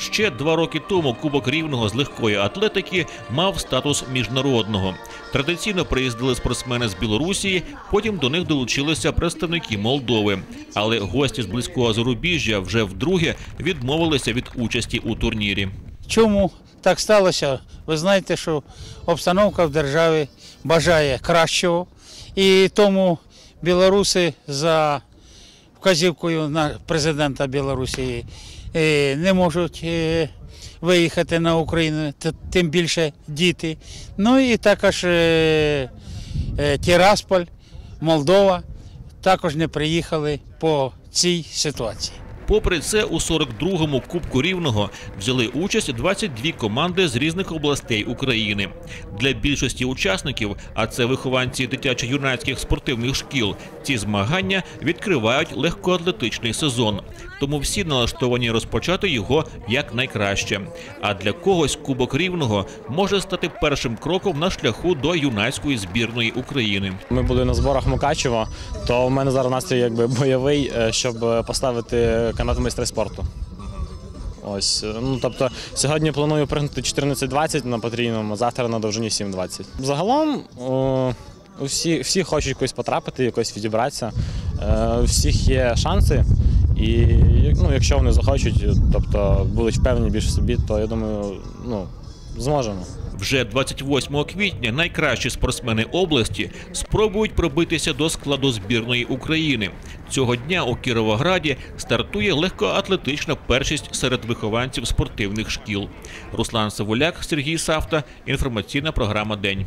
Ще два роки тому Кубок Рівного з легкої атлетики мав статус міжнародного. Традиційно приїздили спортсмени з Білорусі, потім до них долучилися представники Молдови. Але гості з близького зарубіжжя вже вдруге відмовилися від участі у турнірі. Чому так сталося? Ви знаєте, що обстановка в державі бажає кращого, і тому білоруси за вказівкою на президента Білорусі е, не можуть е, виїхати на Україну, тим більше діти. Ну і також е, Тірасполь, Молдова також не приїхали по цій ситуації. Попри це, у 42-му Кубку Рівного взяли участь 22 команди з різних областей України. Для більшості учасників, а це вихованці дитячо-юнацьких спортивних шкіл, ці змагання відкривають легкоатлетичний сезон. Тому всі налаштовані розпочати його якнайкраще. А для когось Кубок Рівного може стати першим кроком на шляху до юнацької збірної України. Ми були на зборах Мукачева, то в мене зараз настрій якби бойовий, е, щоб е, канат майстра спорту. Ось, е, ну тобто сьогодні планую пригнути 14.20 на потрійному, завтра на довжині 7.20. Загалом о, усі, всі хочуть якось потрапити, якось відібратися. Е, у всіх є шанси. І ну, якщо вони захочуть, тобто будуть впевнені більше в собі, то я думаю, ну, зможемо. Вже 28 квітня найкращі спортсмени області спробують пробитися до складу збірної України. Цього дня у Кіровограді стартує легкоатлетична першість серед вихованців спортивних шкіл. Руслан Савуляк, Сергій Савта. Інформаційна програма День.